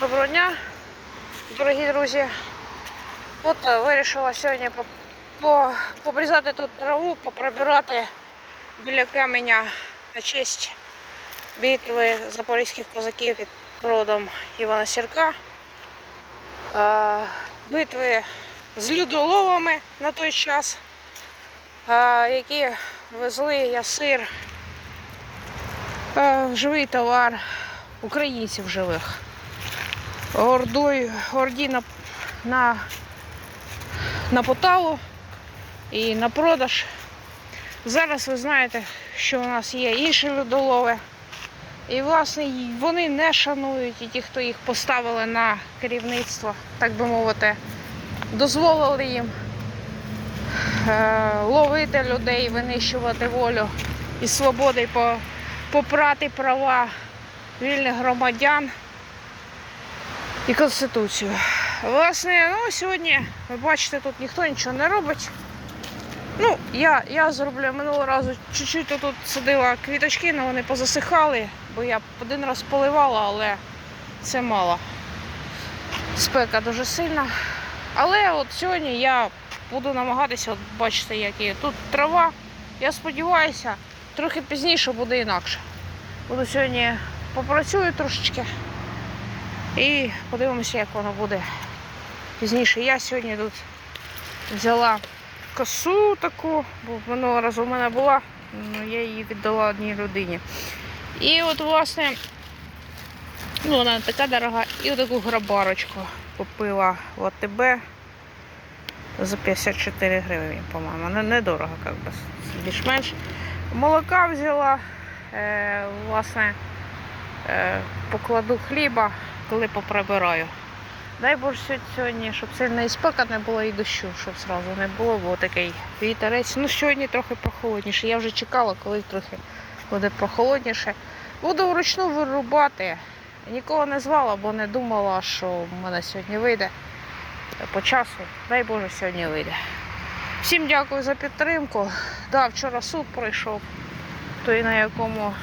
Доброго дня, дорогі друзі. От е, вирішила сьогодні по- по- побрізати тут траву, поприбирати біля каменя на честь битви запорізьких козаків під родом Івана Сірка. Е, Битви з людоловами на той час, е, які везли ясир, живий товар українців живих ордою, орді на, на, на поталу і на продаж. Зараз ви знаєте, що у нас є інші людолови. І, власне, вони не шанують і ті, хто їх поставили на керівництво, так би мовити, дозволили їм е, ловити людей, винищувати волю і свободи, попрати права вільних громадян і Конституцію. Власне, ну сьогодні, ви бачите, тут ніхто нічого не робить. Ну, я, я зроблю минулого разу чуть-чуть тут садила квіточки, але вони позасихали, бо я один раз поливала, але це мало. Спека дуже сильна. Але от сьогодні я буду намагатися, от бачите, є тут трава. Я сподіваюся, трохи пізніше буде інакше. Буду сьогодні попрацюю трошечки. І подивимося, як воно буде пізніше. Я сьогодні тут взяла косу таку, бо минулого разу в мене була, ну, я її віддала одній людині. І от, власне, ну, вона така дорога, і таку грабарочку купила в АТБ за 54 гривні, по-моєму. Не, недорого, як би, більш-менш. Молока взяла, е, власне, е, покладу хліба, коли поприбираю. Дай Боже сьогодні, щоб сильна і спека не було і дощу, щоб зразу не було, бо такий вітерець. Ну сьогодні трохи прохолодніше. Я вже чекала, коли трохи буде прохолодніше. Буду вручну вирубати. Нікого не звала, бо не думала, що в мене сьогодні вийде по часу. Дай Боже, сьогодні вийде. Всім дякую за підтримку. Да, вчора суд пройшов, той на якому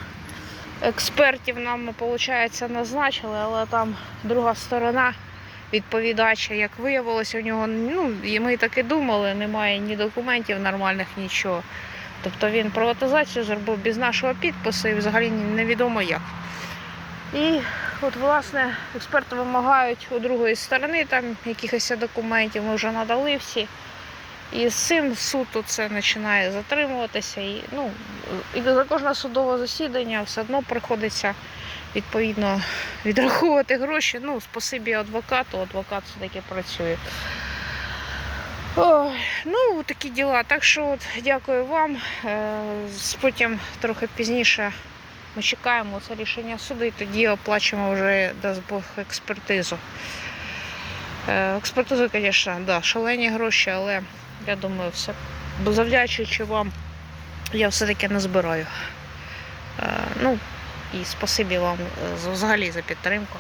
експертів нам, виходить, назначили, але там друга сторона відповідача, як виявилося, у нього, ну, і ми так і думали, немає ні документів нормальних, нічого. Тобто він приватизацію зробив без нашого підпису і взагалі невідомо як. І от, власне, експерти вимагають у другої сторони там якихось документів, ми вже надали всі. І з цим суд це починає затримуватися. І, ну, і за кожне судове засідання все одно приходиться відповідно відраховувати гроші. Ну, спасибі адвокату, адвокат все-таки працює. Ой, ну, такі діла. Так що от, дякую вам. Е, Потім трохи пізніше ми чекаємо це рішення суду і тоді оплачуємо вже дасть Бог експертизу. Е, Експертизу, звісно, да, шалені гроші, але я думаю, все. Бо завдячуючи вам, я все-таки не збираю. Е, Ну, і спасибі вам е, взагалі за підтримку.